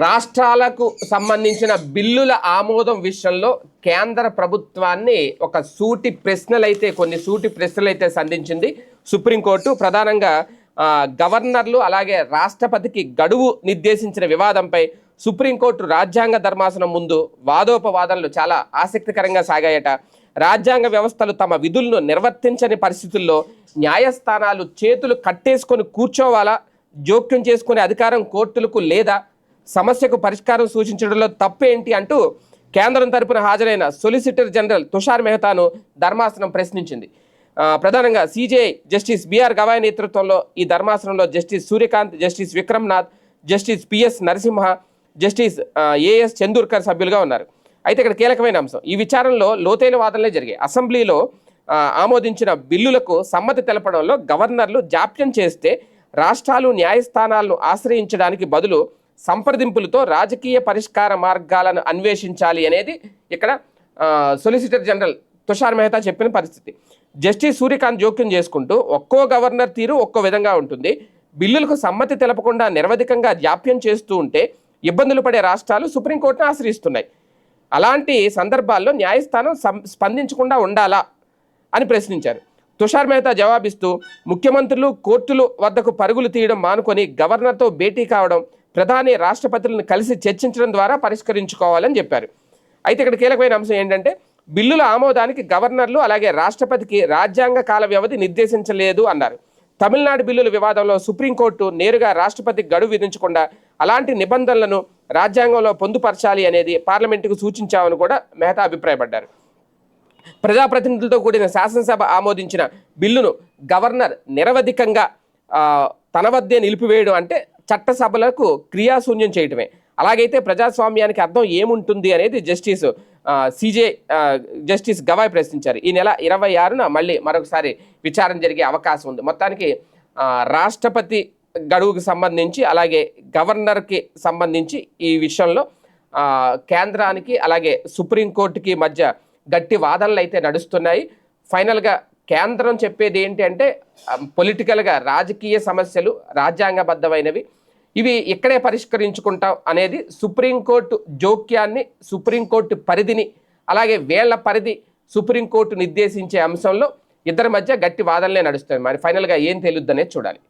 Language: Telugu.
రాష్ట్రాలకు సంబంధించిన బిల్లుల ఆమోదం విషయంలో కేంద్ర ప్రభుత్వాన్ని ఒక సూటి ప్రశ్నలైతే కొన్ని సూటి ప్రశ్నలైతే సంధించింది. సుప్రీంకోర్టు ప్రధానంగా గవర్నర్లు అలాగే రాష్ట్రపతికి గడువు నిర్దేశించిన వివాదంపై సుప్రీంకోర్టు రాజ్యాంగ ధర్మాసనం ముందు వాదోపవాదనలు చాలా ఆసక్తికరంగా సాగాయట. రాజ్యాంగ వ్యవస్థలు తమ విధులను నిర్వర్తించని పరిస్థితుల్లో న్యాయస్థానాలు చేతులు కట్టేసుకొని కూర్చోవాలా? జోక్యం చేసుకునే అధికారం కోర్టులకు లేదా సమస్యకు పరిష్కారం సూచించడంలో తప్పేంటి అంటూ కేంద్రం తరపున హాజరైన సొలిసిటర్ జనరల్ తుషార్ మెహతాను ధర్మాసనం ప్రశ్నించింది. ప్రధానంగా సిజేఐ జస్టిస్ బిఆర్ గవాయ్ నేతృత్వంలో ఈ ధర్మాసనంలో justice Suryakant justice Vikramnath justice P S Narasimha justice A S Chandurkar సభ్యులుగా ఉన్నారు. అయితే ఇక్కడ కీలకమైన అంశం ఈ విచారణలో లోతైన వాదనలే జరిగాయి. అసెంబ్లీలో ఆమోదించిన బిల్లులకు సమ్మతి తెలపడంలో గవర్నర్లు జాప్యం చేస్తే రాష్ట్రాలు న్యాయస్థానాలను ఆశ్రయించడానికి బదులు సంప్రదింపులతో రాజకీయ పరిష్కార మార్గాలను అన్వేషించాలి అనేది ఇక్కడ సొలిసిటర్ జనరల్ తుషార్ మెహతా చెప్పిన పరిస్థితి. జస్టిస్ సూర్యకాంత్ జోక్యం చేసుకుంటూ ఒక్కో గవర్నర్ తీరు ఒక్కో విధంగా ఉంటుంది. బిల్లులకు సమ్మతి తెలపకుండా నిరవధికంగా జాప్యం చేస్తూ ఉంటే ఇబ్బందులు పడే రాష్ట్రాలు సుప్రీంకోర్టును ఆశ్రయిస్తున్నాయి. అలాంటి సందర్భాల్లో న్యాయస్థానం సం- స్పందించకుండా ఉండాలా అని ప్రశ్నించారు. తుషార్ మెహతా జవాబిస్తూ ముఖ్యమంత్రులు కోర్టులు వద్దకు పరుగులు తీయడం మానుకొని గవర్నర్తో భేటీ కావడం ప్రధాని రాష్ట్రపతులను కలిసి చర్చించడం ద్వారా పరిష్కరించుకోవాలని చెప్పారు. అయితే ఇక్కడ కీలకమైన అంశం ఏంటంటే బిల్లుల ఆమోదానికి గవర్నర్లు అలాగే రాష్ట్రపతికి రాజ్యాంగ కాల వ్యవధి నిర్దేశించలేదు అన్నారు. తమిళనాడు బిల్లుల వివాదంలో సుప్రీంకోర్టు నేరుగా రాష్ట్రపతికి గడువు విధించకుండా అలాంటి నిబంధనలను రాజ్యాంగంలో పొందుపరచాలి అనేది పార్లమెంటుకు సూచించామని కూడా మెహతా అభిప్రాయపడ్డారు. ప్రజాప్రతినిధులతో కూడిన శాసనసభ ఆమోదించిన బిల్లును గవర్నర్ నిరవధికంగా తన వద్దే నిలిపివేయడం అంటే చట్టసభలకు క్రియాశూన్యం చేయటమే. అలాగైతే ప్రజాస్వామ్యానికి అర్థం ఏముంటుంది అనేది జస్టిస్ సిజే జస్టిస్ గవాయ్ ప్రశ్నించారు. ఈ నెల ఇరవై ఆరున మళ్ళీ మరొకసారి విచారణ జరిగే అవకాశం ఉంది. మొత్తానికి రాష్ట్రపతి గడువుకు సంబంధించి అలాగే గవర్నర్కి సంబంధించి ఈ విషయంలో కేంద్రానికి అలాగే సుప్రీంకోర్టుకి మధ్య గట్టి వాదనలు అయితే నడుస్తున్నాయి. ఫైనల్గా కేంద్రం చెప్పేది ఏంటి అంటే పొలిటికల్గా రాజకీయ సమస్యలు రాజ్యాంగబద్ధమైనవి. ఇవి ఇక్కడే పరిష్కరించుకుంటాం అనేది సుప్రీంకోర్టు జోక్యాన్ని సుప్రీంకోర్టు పరిధిని అలాగే వేళ్ళ పరిధి సుప్రీంకోర్టు నిర్దేశించే అంశంలో ఇద్దరి మధ్య గట్టి వాదనలే నడుస్తాయి. మరి ఫైనల్గా ఏం తెలియద్దనే చూడాలి.